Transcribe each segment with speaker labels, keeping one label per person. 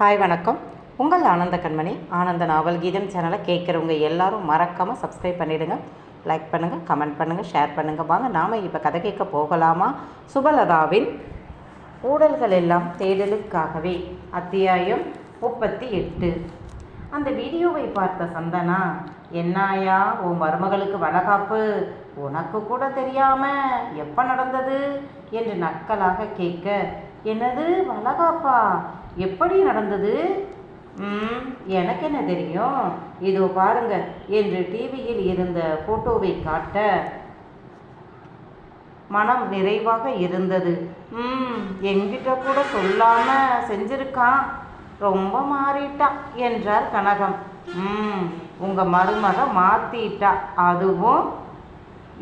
Speaker 1: Hi வணக்கம். உங்கள் ஆனந்த கண்மணி ஆனந்த நாவல் கீதம் சேனலை கேட்குறவங்க எல்லாரும் மறக்காமல் சப்ஸ்கிரைப் பண்ணிவிடுங்க லைக் பண்ணுங்கள் கமெண்ட் பண்ணுங்கள் ஷேர் பண்ணுங்கள் வாங்க நாம் இப்போ கதை கேட்க போகலாமா? சுபலதாவின் ஊடல்கள் எல்லாம் தேடலுக்காகவே அத்தியாயம் முப்பத்தி எட்டு. அந்த வீடியோவை பார்த்த சந்தனா என்னாயா உன் மருமகளுக்கு வளகாப்பு? உனக்கு கூட தெரியாமல் எப்போ நடந்தது? என்று நக்கலாக கேட்க என்னது வளகாப்பா? எப்படி நடந்தது? ம் எனக்கு என்ன தெரியும்? இதோ பாருங்க என்று டிவியில் இருந்த போட்டோவை காட்ட மனம் நிறைவாக இருந்தது. ம் எங்கிட்ட கூட சொல்லாம செஞ்சிருக்கான். ரொம்ப மாறிட்டான் என்றார் கனகம். ம் உங்கள் மருமக மாற்றிட்டா அதுவும்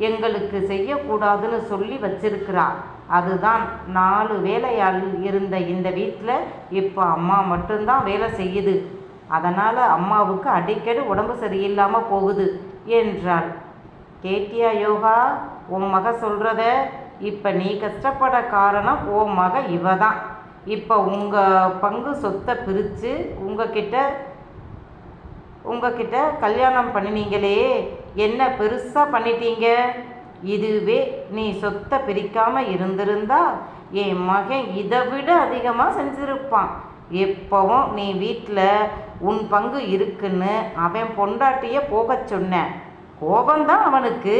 Speaker 1: எங்களுக்கு செய்யக்கூடாதுன்னு சொல்லி வச்சிருக்கிறார். அதுதான் நாலு வேலையாள் இருந்த இந்த வீட்டில் இப்போ அம்மா மட்டும்தான் வேலை செய்யுது. அதனால் அம்மாவுக்கு அடிக்கடி உடம்பு சரியில்லாமல் போகுது என்றாள். கேட்டியா யோகா உன் மக சொல்கிறத இப்போ நீ கஷ்டப்பட காரணம் உன் மக இவ தான் இப்போ உங்கள் பங்கு சொத்தை பிரித்து உங்ககிட்ட உங்ககிட்ட கல்யாணம் பண்ணினீங்களே என்ன பெருசாக பண்ணிட்டீங்க? இதுவே நீ சொத்தை பிரிக்காம இருந்திருந்தா என் மகன் இதை விட அதிகமாக செஞ்சிருப்பான். எப்பவும் நீ வீட்டில் உன் பங்கு இருக்குன்னு அவன் பொண்டாட்டிய போக சொன்னேன் கோபந்தான் அவனுக்கு.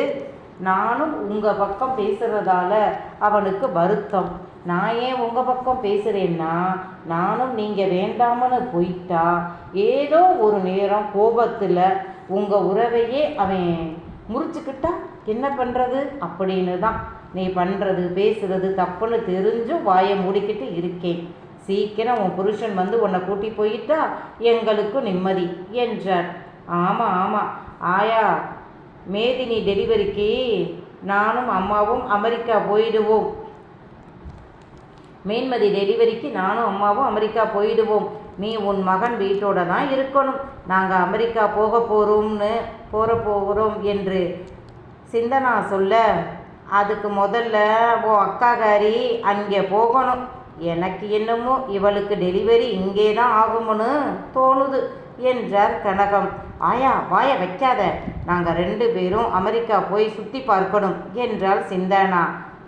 Speaker 1: நானும் உங்கள் பக்கம் பேசுகிறதால அவனுக்கு வருத்தம். நான் ஏன் உங்கள் பக்கம் பேசுகிறேன்னா நானும் நீங்கள் வேண்டாமன்னு போயிட்டா ஏதோ ஒரு நேரம் கோபத்தில் உங்கள் உறவையே அவன் முறிச்சுக்கிட்டா என்ன பண்ணுறது அப்படின்னு தான் நீ பண்ணுறது பேசுகிறது தப்புன்னு தெரிஞ்சும் வாயை மூடிக்கிட்டு இருக்கேன். சீக்கிரம் உன் புருஷன் வந்து உன்னை கூட்டி போயிட்டா எங்களுக்கும் நிம்மதி என்றார். ஆமாம் ஆமாம் ஆயா மேதினி டெலிவரிக்கு நானும் அம்மாவும் அமெரிக்கா போயிடுவோம். மேன்மதி டெலிவரிக்கு நானும் அம்மாவும் அமெரிக்கா போயிடுவோம். நீ உன் மகன் வீட்டோட தான் இருக்கணும். நாங்கள் அமெரிக்கா போக போகிறோம்னு போகிற போகிறோம் என்று சிந்தனா சொல்ல அதுக்கு முதல்ல ஓ அக்காகாரி அங்கே போகணும். எனக்கு என்னமோ இவளுக்கு டெலிவரி இங்கே தான் ஆகும்னு தோணுது என்றார் கனகம். ஆயா வாய வைக்காத. நாங்கள் ரெண்டு பேரும் அமெரிக்கா போய் சுற்றி பார்க்கணும் என்றாள் சிந்தனா.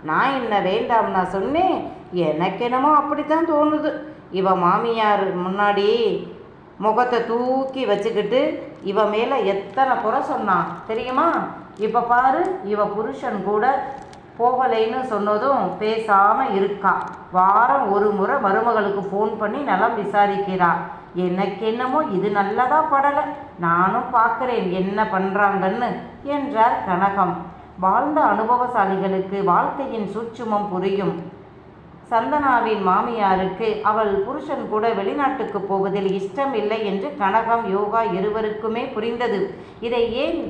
Speaker 1: நான் என்ன வேண்டாம் நான் சொன்னேன். எனக்கு என்னமோ அப்படித்தான் தோணுது. இவ மாமியார் முன்னாடி முகத்தை தூக்கி வச்சுக்கிட்டு இவ மேலே எத்தனை குறை சொன்னான் தெரியுமா? இப்போ பாரு இவ புருஷன் கூட போகலைன்னு சொன்னதும் பேசாமல் இருக்கா. வாரம் ஒரு முறை மருமகளுக்கு ஃபோன் பண்ணி நலம் விசாரிக்கிறா. எனக்கு என்னமோ இது நல்லதாக படலை. நானும் பார்க்குறேன் என்ன பண்ணுறாங்கன்னு என்றார் கனகம். வாழ்ந்த அனுபவசாலிகளுக்கு வாழ்க்கையின் சூட்சுமம் புரியும். சந்தனாவின் மாமியாருக்கு அவள் புருஷன் கூட வெளிநாட்டுக்கு போவதில் இஷ்டம் இல்லை என்று கனகம் யோகா இருவருக்குமே புரிந்தது. இதை ஏன்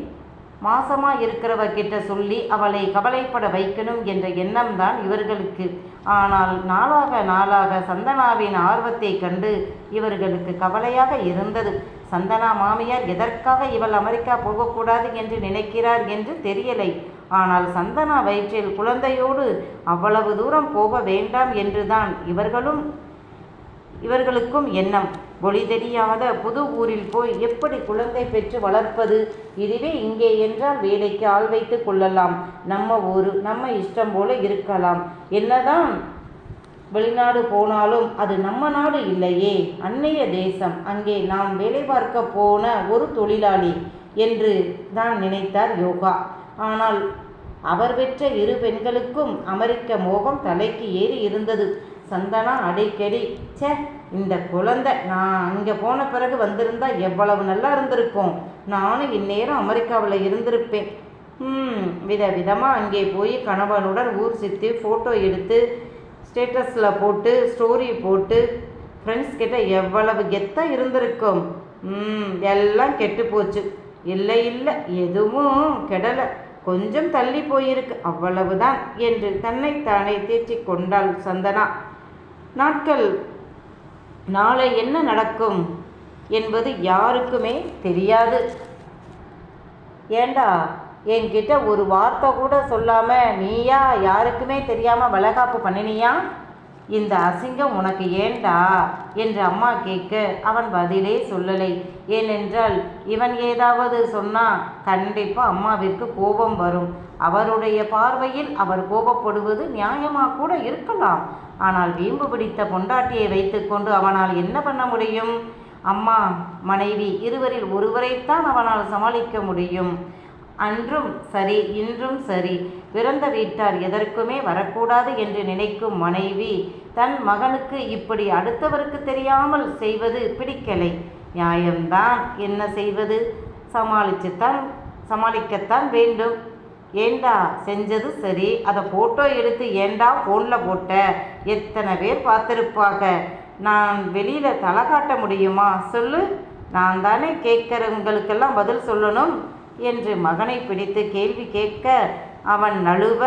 Speaker 1: மாசமா இருக்கிறவர்கிட்ட சொல்லி அவளை கவலைப்பட வைக்கணும் என்ற எண்ணம் தான் இவர்களுக்கு. ஆனால் நாளாக நாளாக சந்தனாவின் ஆர்வத்தை கண்டு இவர்களுக்கு கவலையாக இருந்தது. சந்தனா மாமியார் எதற்காக இவள் அமெரிக்கா போகக்கூடாது என்று நினைக்கிறார் என்று தெரியலை. ஆனால் சந்தனா வயிற்றில் குழந்தையோடு அவ்வளவு தூரம் போக வேண்டாம் என்றுதான் இவர்களும் இவர்களுக்கும் எண்ணம். மொழி தெரியாத புது ஊரில் போய் எப்படி குழந்தை பெற்று வளர்ப்பது? இதுவே இங்கே என்றால் வேலைக்கு ஆள் வைத்து கொள்ளலாம். நம்ம ஊர் நம்ம இஷ்டம் போல இருக்கலாம். என்னதான் வெளிநாடு போனாலும் அது நம்ம நாடு இல்லையே. அந்நிய தேசம். அங்கே நாம் வேலை பார்க்க போன ஒரு தொழிலாளி என்று தான் நினைத்தார் யோகா. ஆனால் அவர் பெற்ற இரு பெண்களுக்கும் அமெரிக்க மோகம் தலைக்கு ஏறி இருந்தது. சந்தனா அடிக்கடி சே இந்த குழந்தை நான் அங்கே போன பிறகு வந்திருந்தா எவ்வளவு நல்லா இருந்திருக்கும். நானும் இந்நேரம் அமெரிக்காவில் இருந்திருப்பேன். ம் வித விதமாக அங்கே போய் கணவனுடன் ஊர் சுற்றி ஃபோட்டோ எடுத்து ஸ்டேட்டஸில் போட்டு ஸ்டோரி போட்டு ஃப்ரெண்ட்ஸ் கிட்ட எவ்வளவு கெத்தாக இருந்திருக்கும். ம் எல்லாம் கெட்டு போச்சு. இல்லை இல்லை எதுவும் கெடலை. கொஞ்சம் தள்ளி போயிருக்கு. அவ்வளவுதான் என்று தன்னைத்தானே தேற்றி கொண்டாள் சந்தனா. நாட்கள் நாளை என்ன நடக்கும் என்பது யாருக்குமே தெரியாது. ஏண்டா என்கிட்ட ஒரு வார்த்தை கூட சொல்லாமல் நீயா யாருக்குமே தெரியாமல் வளகாப்பு பண்ணினியா? இந்த அசிங்கம் உனக்கு ஏண்டா? என்று அம்மா கேட்க அவன் பதிலே சொல்லலை. ஏனென்றால் இவன் ஏதாவது சொன்னா கண்டிப்பா அம்மாவிற்கு கோபம் வரும். அவருடைய பார்வையில் அவர் கோபப்படுவது நியாயமா கூட இருக்கலாம். ஆனால் வீம்பு பிடித்த பொண்டாட்டியை வைத்துக்கொண்டு அவனால் என்ன பண்ண முடியும்? அம்மா மனைவி இருவரில் ஒருவரைத்தான் அவனால் சமாளிக்க முடியும். அன்றும் சரி இன்றும் சரி. பிறந்த வீட்டார் எதற்குமே வரக்கூடாது என்று நினைக்கும் மனைவி தன் மகனுக்கு இப்படி அடுத்தவருக்கு தெரியாமல் செய்வது பிடிக்கலை. நியாயம்தான். என்ன செய்வது? சமாளிச்சுத்தான் சமாளிக்கத்தான் வேண்டும். ஏண்டா? செஞ்சது சரி. அதை ஃபோட்டோ எடுத்து ஏண்டா ஃபோனில் போட்ட? எத்தனை பேர் பார்த்துருப்பாங்க நான் வெளியில் தலை காட்ட முடியுமா? சொல்லு. நான் தானே கேட்குறவங்களுக்கெல்லாம் பதில் சொல்லணும். என்று மகனை பிடித்து கேள்வி கேட்க அவன் நழுவ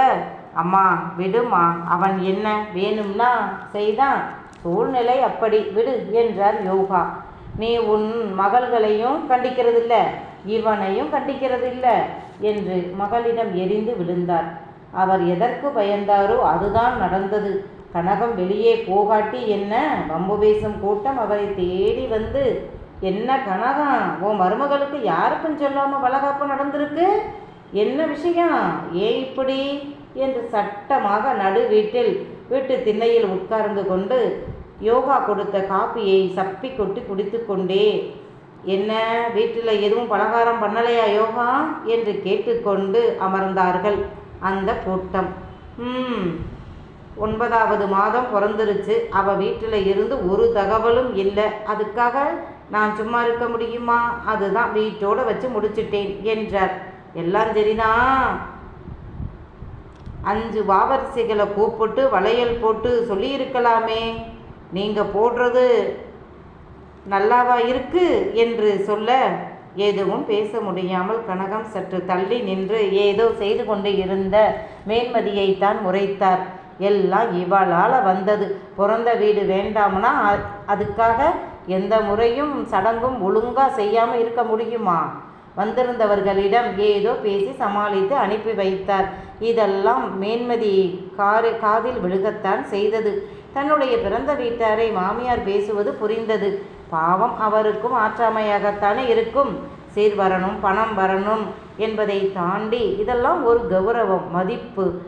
Speaker 1: அம்மா விடுமா அவன் என்ன வேணும்னா செய்தான். சூழ்நிலை அப்படி விடு என்றார் யோகா. நீ உன் மகள்களையும் கண்டிக்கிறதில்ல இவனையும் கண்டிக்கிறதில்ல என்று மகளிடம் எரிந்து விழுந்தார். அவர் எதற்கு பயந்தாரோ அதுதான் நடந்தது. கனகம் வெளியே போகாட்டி என்ன வம்பு பேசும் கூட்டம் அவரை தேடி வந்து என்ன கனகம் உன் மருமகளுக்கு யாருக்கும் சொல்லாமல் வளகாப்பு நடந்திருக்கு? என்ன விஷயம்? ஏன் இப்படி? என்று சட்டமாக நடு வீட்டில் வீட்டு திண்ணையில் உட்கார்ந்து கொண்டு யோகா கொடுத்த காப்பியை சப்பி கொட்டி குடித்து கொண்டே என்ன வீட்டில் எதுவும் பலகாரம் பண்ணலையா யோகா? என்று கேட்டுக்கொண்டு அமர்ந்தார்கள் அந்த கூட்டம். ம் ஒன்பதாவது மாதம் பிறந்துருச்சு. அவள் வீட்டில் இருந்து ஒரு தகவலும் இல்லை. அதுக்காக நான் சும்மா இருக்க முடியுமா? அதுதான் வீட்டோட வச்சு முடிச்சிட்டேன் என்றார். எல்லாம் சரிதான் அஞ்சு வாவரிசைகளை கூப்பிட்டு வளையல் போட்டு சொல்லியிருக்கலாமே. நீங்கள் போடுறது நல்லாவா இருக்கு? என்று சொல்ல எதுவும் பேச முடியாமல் கனகம் சற்று தள்ளி நின்று ஏதோ செய்து கொண்டு இருந்த மேன்மதியைத்தான் முறைத்தார். எல்லாம் இவளால் வந்தது. பிறந்த வீடு வேண்டாம்னா அதுக்காக எந்த முறையும் சடங்கும் ஒழுங்காக செய்யாமல் இருக்க முடியுமா? வந்திருந்தவர்களிடம் ஏதோ பேசி சமாளித்து அனுப்பி வைத்தார். இதெல்லாம் மேன்மதி காரு காதில் விழுகத்தான் செய்தது. தன்னுடைய பிறந்த வீட்டாரை மாமியார் பேசுவது புரிந்தது. பாவம் அவருக்கும் ஆற்றாமையாகத்தானே இருக்கும். சீர் வரணும் பணம் வரணும் என்பதை தாண்டி இதெல்லாம் ஒரு கௌரவம் மதிப்பு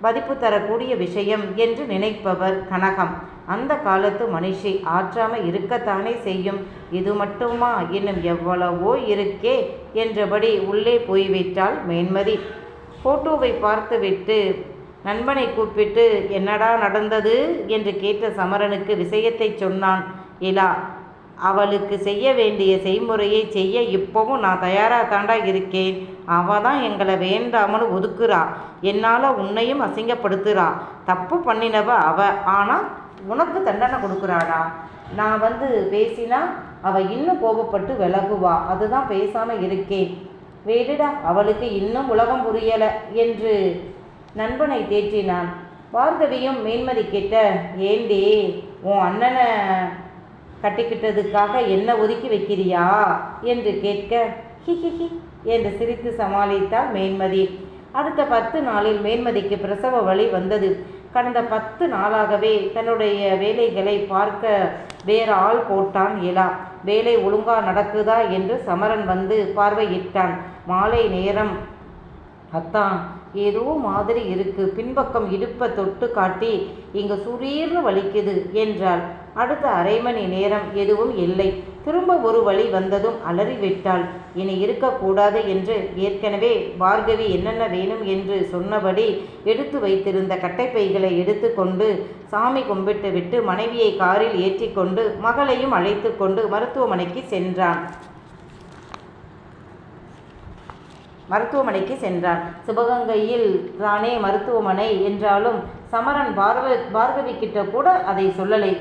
Speaker 1: மதிப்பு தரக்கூடிய விஷயம் என்று நினைப்பவர் கனகம். அந்த காலத்து மனுஷி ஆற்றாம இருக்கத்தானே செய்யும்? இது மட்டுமா? இன்னும் எவ்வளவோ இருக்கே என்றபடி உள்ளே போய்விட்டாள் மேன்மதி. போட்டோவை பார்த்துவிட்டு நண்பனை கூப்பிட்டு என்னடா நடந்தது? என்று கேட்ட சமரனுக்கு விஷயத்தை சொன்னான். இலா அவளுக்கு செய்ய வேண்டிய செய்முறையை செய்ய இப்போவும் நான் தயாராக தாண்டா இருக்கேன். அவ தான் எங்களை வேண்டாமனு ஒதுக்குறா. என்னால் உன்னையும் அசிங்கப்படுத்துறா. தப்பு பண்ணினவ அவ. ஆனால் உனக்கு தண்டனை கொடுக்குறாடா நான் வந்து பேசினா அவள் இன்னும் கோபப்பட்டு விலகுவா. அதுதான் பேசாமல் இருக்கேன். வேடுடா அவளுக்கு இன்னும் உலகம் புரியலை என்று நண்பனை தேற்றினான். பார்கவியும் மேன்மதி கிட்ட ஏண்டி உன் அண்ணனை கட்டிக்கிட்டதுக்காக என்ன ஒதுக்கி வைக்கிறியா? என்று கேட்க ஹிஹிஹி என்று சிரித்து சமாளித்தாள் மேன்மதி. அடுத்த பத்து நாளில் மேன்மதிக்கு பிரசவ வழி வந்தது. கடந்த பத்து நாளாகவே தன்னுடைய வேலைகளை பார்க்க வேற ஆள் போட்டான் இலா வேலை ஒழுங்கா நடக்குதா? என்று சமரன் வந்து பார்வையிட்டான். மாலை நேரம் அத்தான் ஏதோ மாதிரி இருக்கு. பின்பக்கம் இடுப்பை தொட்டு காட்டி இங்க சுரீர்னு வலிக்குது என்றாள். அடுத்த அரை மணி நேரம் எதுவும் இல்லை. திரும்ப ஒரு வழி வந்ததும் அலறிவிட்டாள். இனி இருக்கக்கூடாது என்று ஏற்கனவே பார்கவி என்னென்ன வேணும் என்று சொன்னபடி எடுத்து வைத்திருந்த கட்டைப்பைகளை எடுத்துக்கொண்டு சாமி கும்பிட்டு விட்டு மனைவியை காரில் ஏற்றிக்கொண்டு மகளையும் அழைத்து கொண்டு மருத்துவமனைக்கு சென்றான். மருத்துவமனைக்கு சென்றான் சிவகங்கையில் தானே மருத்துவமனை என்றாலும் சமரன் பார்வ பார்கவி கிட்ட கூட அதை சொல்லலை.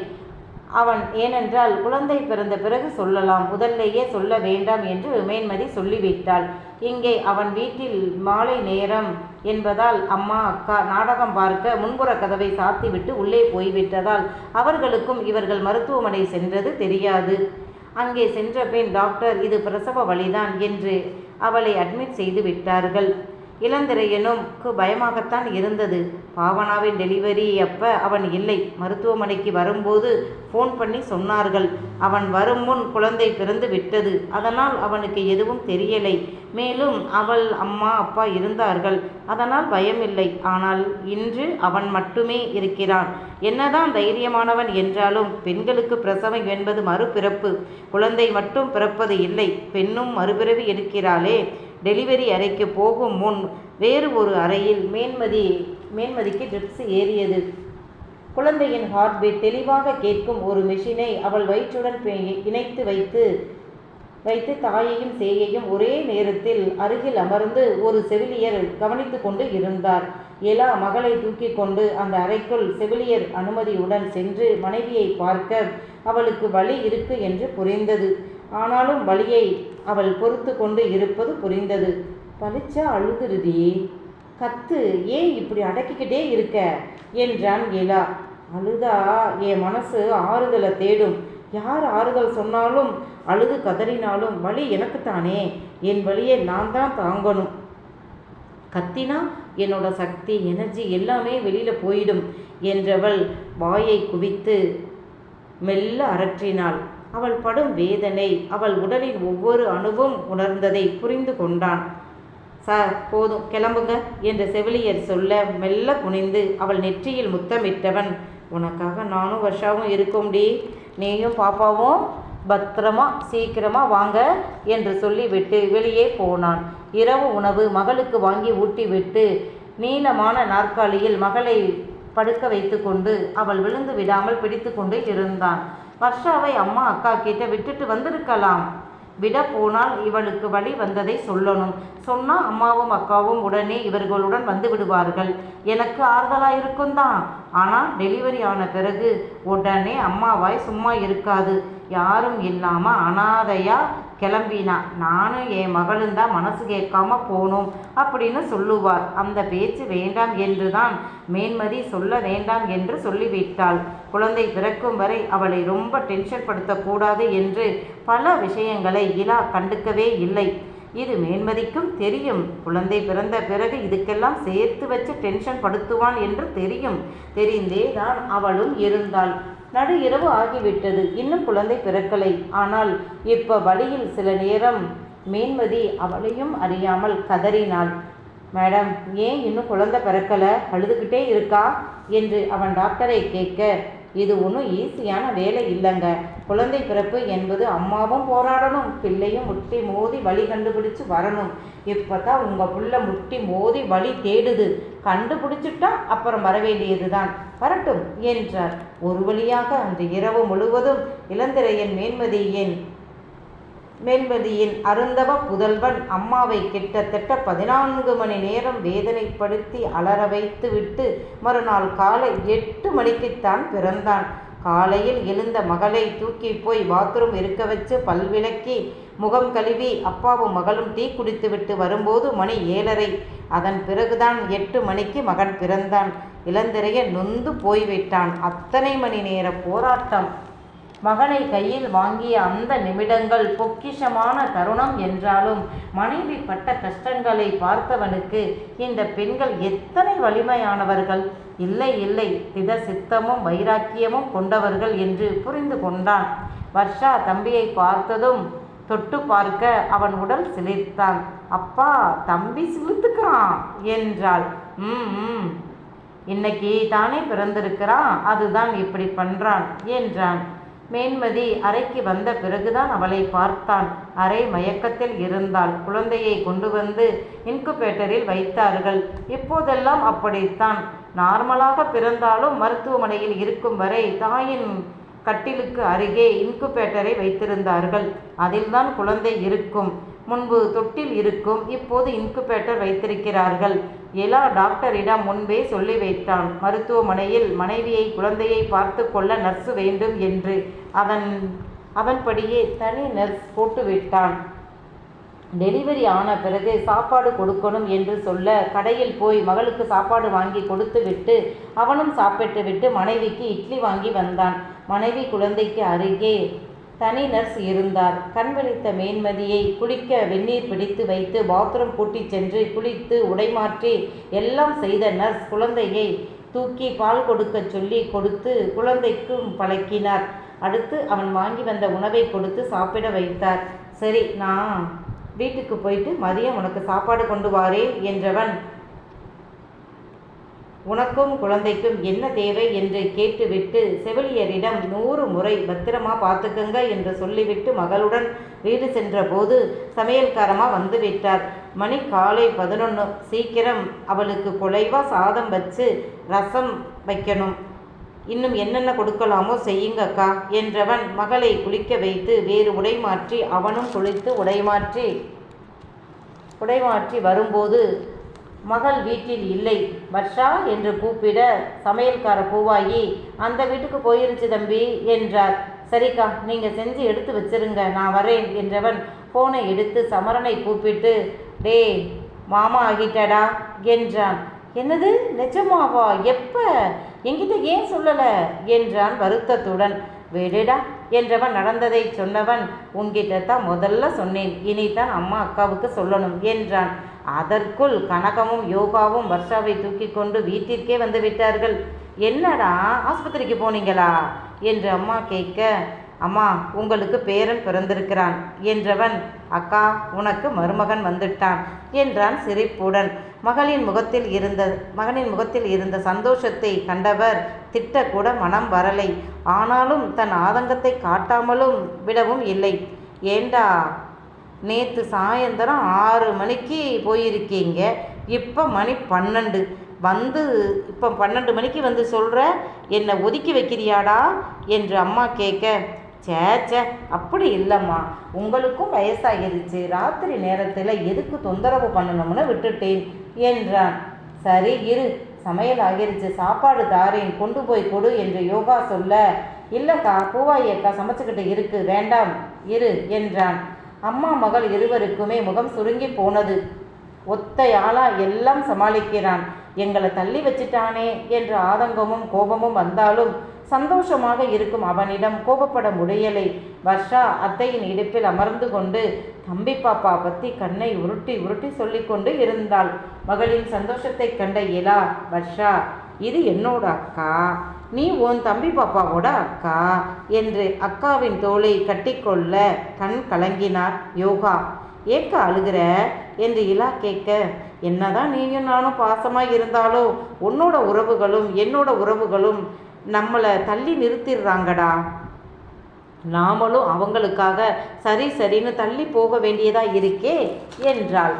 Speaker 1: அவன் ஏனென்றால் குழந்தை பிறந்த பிறகு சொல்லலாம். முதல்லேயே சொல்ல வேண்டாம் என்று மேன்மதி சொல்லிவிட்டாள். இங்கே அவன் வீட்டில் மாலை நேரம் என்பதால் அம்மா அக்கா நாடகம் பார்க்க முன்புற கதவை சாத்திவிட்டு உள்ளே போய்விட்டதால் அவர்களுக்கும் இவர்கள் மருத்துவமனை சென்றது தெரியாது. அங்கே சென்ற பின் டாக்டர் இது பிரசவ வழிதான் என்று அவளை அட்மிட் செய்து விட்டார்கள். இளந்திரையனுக்கு பயமாகத்தான் இருந்தது. பாவனாவின் டெலிவரி அப்ப அவன் இல்லை. மருத்துவமனைக்கு வரும்போது ஃபோன் பண்ணி சொன்னார்கள். அவன் வரும் முன் குழந்தை பிறந்து விட்டது. அதனால் அவனுக்கு எதுவும் தெரியலை. மேலும் அவள் அம்மா அப்பா இருந்தார்கள். அதனால் பயமில்லை. ஆனால் இன்று அவன் மட்டுமே இருக்கிறான். என்னதான் தைரியமானவன் என்றாலும் பெண்களுக்கு பிரசவம் என்பது மறுபிறப்பு. குழந்தை மட்டும் பிறப்பது இல்லை. பெண்ணும் மறுபிறவி எடுக்கிறாளே. டெலிவரி அறைக்கு போகும் முன் வேறு ஒரு அறையில் மேன்மதி மேன்மதிக்கு ட்ரிப்ஸ் ஏறியது. குழந்தையின் ஹார்ட்பீட் தெளிவாக கேட்கும் ஒரு மெஷினை அவள் வயிற்றுடன் இணைத்து வைத்து வைத்து தாயையும் சேயையும் ஒரே நேரத்தில் அருகில் அமர்ந்து ஒரு செவிலியர் கவனித்து கொண்டு இருந்தார். எலா மகளை தூக்கி கொண்டு அந்த அறைக்குள் செவிலியர் அனுமதியுடன் சென்று மனைவியை பார்க்க அவளுக்கு வலி இருக்கு என்று புரிந்தது. ஆனாலும் வலியை அவள் பொறுத்து கொண்டு இருப்பது புரிந்தது. பளிச்சா அழுதுருதி கத்து ஏன் இப்படி அடக்கிக்கிட்டே இருக்க? என்றான் இலா அழுதா? என் மனசு ஆறுதலை தேடும். யார் ஆறுதல் சொன்னாலும் அழுது கதறினாலும் வலி எனக்குத்தானே? என் வழியை நான் தான் தாங்கணும். கத்தினா என்னோட சக்தி எனர்ஜி எல்லாமே வெளியில் போயிடும் என்றவள் வாயை குவித்து மெல்ல அரற்றினாள். அவள் படும் வேதனை அவள் உடலின் ஒவ்வொரு அணுவும் உணர்ந்ததை புரிந்து கொண்டான். சார் போதும் கிளம்புங்க என்று செவிலியர் சொல்ல மெல்ல குனிந்து அவள் நெற்றியில் முத்தமிட்டவன் உனக்காக நானும் வருஷாவும் இருக்கோம்டி நீயும் பாப்பாவும் பத்திரமா சீக்கிரமா வாங்க என்று சொல்லிவிட்டு வெளியே போனான். இரவு உணவு மகளுக்கு வாங்கி ஊட்டிவிட்டு நீளமான நாற்காலியில் மகளை படுக்க வைத்துக்கொண்டு அவள் விழுந்து விடாமல் பிடித்து கொண்டு இருந்தான். வர்ஷாவை அம்மா அக்கா கிட்ட விட்டுட்டு வந்திருக்கலாம். விட போனால் இவளுக்கு வழி வந்ததை சொல்லணும். சொன்னா அம்மாவும் அக்காவும் உடனே இவர்களுடன் வந்து விடுவார்கள். எனக்கு ஆறுதலாக இருக்கும் தான். ஆனால் டெலிவரி ஆன பிறகு உடனே அம்மாவாய் சும்மா இருக்காது. யாரும் இல்லாமல் அனாதையாக கிளம்பினா நானும் என் மகளும் தான் மனசு கேட்காம போனோம் அப்படின்னு சொல்லுவார். அந்த பேச்சு வேண்டாம் என்று தான் மேன்மதி சொல்ல வேண்டாம் என்று சொல்லிவிட்டாள். குழந்தை பிறக்கும் வரை அவளை ரொம்ப டென்ஷன் படுத்தக்கூடாது என்று பல விஷயங்களை இலா கண்டுக்கவே இல்லை. இது மேன்மதிக்கும் தெரியும். குழந்தை பிறந்த பிறகு இதுக்கெல்லாம் சேர்த்து வச்சு டென்ஷன் படுத்துவான் என்று தெரியும். தெரிந்தே தான் அவளும் இருந்தாள். நடு இரவு ஆகிவிட்டது. இன்னும் குழந்தை பிறக்கலை. ஆனால் இப்ப வழியில் சில நேரம் மேன்மதி அவளையும் அறியாமல் கதறினாள். மேடம் ஏன் இன்னும் குழந்தை பிறக்கலை? அழுதுகிட்டே இருக்கா? என்று அவன் டாக்டரை கேட்க இது ஒன்றும் ஈஸியான வேலை இல்லைங்க. குழந்தை பிறப்பு என்பது அம்மாவும் போராடணும் பிள்ளையும் முட்டி மோதி வழி கண்டுபிடிச்சு வரணும். இப்போ தான் உங்கள் புள்ள முட்டி மோதி வழி தேடுது. கண்டுபிடிச்சிட்டா அப்புறம் வர வேண்டியது தான் வரட்டும் என்றார். ஒரு வழியாக அந்த இரவு முழுவதும் இளந்திரையன் மேன்மதியின் மேல்மதியின் அருந்தவ புதல்வன் அம்மாவை கிட்டத்தட்ட பதினான்கு மணி நேரம் வேதனைப்படுத்தி அலற வைத்து விட்டு மறுநாள் காலை எட்டு மணிக்குத்தான் பிறந்தான். காலையில் எழுந்த மகளை தூக்கி போய் பாத்ரூம் இருக்க வச்சு பல்விளக்கி முகம் கழுவி அப்பாவும் மகளும் டீ குடித்துவிட்டு வரும்போது மணி ஏழரை. அதன் பிறகுதான் எட்டு மணிக்கு மகன் பிறந்தான். இளந்திரைய நொந்து போய்விட்டான். அத்தனை மணி நேர போராட்டம் மகனை கையில் வாங்கிய அந்த நிமிடங்கள் பொக்கிஷமான தருணம் என்றாலும் மனைவி பட்ட கஷ்டங்களை பார்த்தவனுக்கு இந்த பெண்கள் எத்தனை வலிமையானவர்கள்? இல்லை இல்லை தித சித்தமும் வைராக்கியமும் கொண்டவர்கள் என்று புரிந்து கொண்டான். வர்ஷா தம்பியை பார்த்ததும் தொட்டு பார்க்க அவன் உடல் சிலிர்த்தான். அப்பா தம்பி சிலிர்த்துக்கிறான் என்றாள். ம் ம் இன்னைக்கு தானே பிறந்திருக்கிறான் அதுதான் இப்படி பண்றான் என்றான். மேன்மதி அறைக்கு வந்த பிறகுதான் அவளை பார்த்தான். அரை மயக்கத்தில் இருந்தாள். குழந்தையை கொண்டு வந்து இன்குபேட்டரில் வைத்தார்கள். இப்போதெல்லாம் அப்படித்தான்? நார்மலாக பிறந்தாலும் மருத்துவமனையில் இருக்கும் வரை தாயின் கட்டிலுக்கு அருகே இன்குபேட்டரை வைத்திருந்தார்கள். அதில்தான் குழந்தை இருக்கும். முன்பு தொட்டில் இருக்கும். இப்போது இன்குபேட்டர் வைத்திருக்கிறார்கள். எலா டாக்டரிடம் முன்பே சொல்லி வைத்தான். மருத்துவமனையில் மனைவியை குழந்தையை பார்த்து கொள்ள நர்ஸு வேண்டும் என்று அதன் அதன்படியே தனி நர்ஸ் போட்டுவிட்டான். டெலிவரி ஆன பிறகு சாப்பாடு கொடுக்கணும் என்று சொல்ல கடையில் போய் மகளுக்கு சாப்பாடு வாங்கி கொடுத்து விட்டு அவனும் சாப்பிட்டு விட்டு மனைவிக்கு இட்லி வாங்கி வந்தான். மனைவி குழந்தைக்கு அருகே தனி நர்ஸ் இருந்தார். கண் விழித்த மேன்மதியை குளிக்க வெந்நீர் பிடித்து வைத்து பாத்ரூம் கூட்டிச் சென்று குளித்து உடைமாற்றி எல்லாம் செய்த நர்ஸ் குழந்தையை தூக்கி பால் கொடுக்கச் சொல்லி கொடுத்து குழந்தைக்கும் பழக்கினார். அடுத்து அவன் வாங்கி வந்த உணவை கொடுத்து சாப்பிட வைத்தார். சரி நான் வீட்டுக்கு போயிட்டு மதியம் உனக்கு சாப்பாடு கொண்டு வாரேன் என்றவன் உனக்கும் குழந்தைக்கும் என்ன தேவை என்று கேட்டுவிட்டு செவிலியரிடம் நூறு முறை பத்திரமா பார்த்துக்கங்க என்று சொல்லிவிட்டு மகளுடன் வீடு சென்றபோது சமையல்காரமா வந்து விட்டார் மணி காலை பதினொன்று சீக்கிரம் அவளுக்கு குலைவா சாதம் வச்சு ரசம் வைக்கணும். இன்னும் என்னென்ன கொடுக்கலாமோ செய்யுங்கக்கா என்றவன் மகளை குளிக்க வைத்து வேறு உடை மாற்றி அவனும் குளித்து உடை மாற்றி உடை மாற்றி வரும்போது மகள் வீட்டில் இல்லை. வர்ஷா என்று கூப்பிட சமையல்கார பூவாயி அந்த வீட்டுக்கு போயிருச்சு தம்பி என்றார். சரிக்கா நீங்கள் செஞ்சு எடுத்து வச்சிருங்க நான் வரேன் என்றவன் ஃபோனை எடுத்து சமரனை கூப்பிட்டு டே மாமா ஆகிட்டடா என்றான். என்னது? நிஜமாவா? எப்போ? என்கிட்ட ஏன் சொல்லலை? என்றான் வருத்தத்துடன். விடுடா என்றவன் நடந்ததை சொன்னவன் உன்கிட்ட தான் முதல்ல சொன்னேன் இனிதான் அம்மா அக்காவுக்கு சொல்லணும் என்றான். அதற்குள் கனகமும் யோகாவும் வர்ஷாவை தூக்கி கொண்டு வீட்டிற்கே வந்து விட்டார்கள். என்னடா ஆஸ்பத்திரிக்கு போனீங்களா? என்று அம்மா கேட்க அம்மா உங்களுக்கு பேரன் பிறந்திருக்கிறான். என்றவன் அக்கா உனக்கு மருமகன் வந்துட்டான் என்றான் சிரிப்புடன். மகளின் முகத்தில் இருந்த மகனின் முகத்தில் இருந்த சந்தோஷத்தை கண்டவர் திட்டக்கூட மனம் வரலை. ஆனாலும் தன் ஆதங்கத்தை காட்டாமலும் விடவும் இல்லை. ஏண்டா நேற்று சாயந்தரம் ஆறு மணிக்கு போயிருக்கீங்க. இப்போ மணி பன்னெண்டு. வந்து இப்போ பன்னெண்டு மணிக்கு வந்து சொல்கிற என்னை ஒதுக்கி வைக்கிறியாடா? என்று அம்மா கேட்க சேச்சே அப்படி இல்லைம்மா. உங்களுக்கும் வயசாகிருச்சு. ராத்திரி நேரத்தில் எதுக்கு தொந்தரவு பண்ணணும்னு விட்டுட்டேன் என்றான். சரி இரு. சமையல் ஆகிருச்சு. சாப்பாடு தாரேன். கொண்டு போய் கொடு என்று யோகா சொல்ல. இல்லைக்கா பூவாயி அக்கா சமைச்சுக்கிட்டு இருக்கு. வேண்டாம். இரு என்றான். அம்மா மகள் இருவருக்குமே முகம் சுருங்கி போனது. ஒத்தையாளா எல்லாம் சமாளிக்கிறான். எங்களை தள்ளி வச்சிட்டானே என்ற ஆதங்கமும் கோபமும் வந்தாலும் சந்தோஷமாக இருக்கும் அவனிடம் கோபப்பட முடியலை வர்ஷா அத்தையின் இடுப்பில் அமர்ந்து கொண்டு தம்பி பாப்பா பற்றி கண்ணை உருட்டி உருட்டி சொல்லிக்கொண்டு இருந்தாள். மகளின் சந்தோஷத்தை கண்ட இலா வர்ஷா இது என்னோட அக்கா. நீ உன் தம்பி பாப்பாவோட அக்கா என்று அக்காவின் தோளை கட்டிக்கொள்ள கண் கலங்கினார் யோகா. ஏக்க அழுகிற? என்று இலா கேட்க என்னதான் நீயும் நானும் பாசமாக இருந்தாலும் உன்னோட உறவுகளும் என்னோட உறவுகளும் நம்மளை தள்ளி நிறுத்திடுறாங்கடா. நாமளும் அவங்களுக்காக சரி சரின்னு தள்ளி போக வேண்டியதா இருக்கே என்றாள்.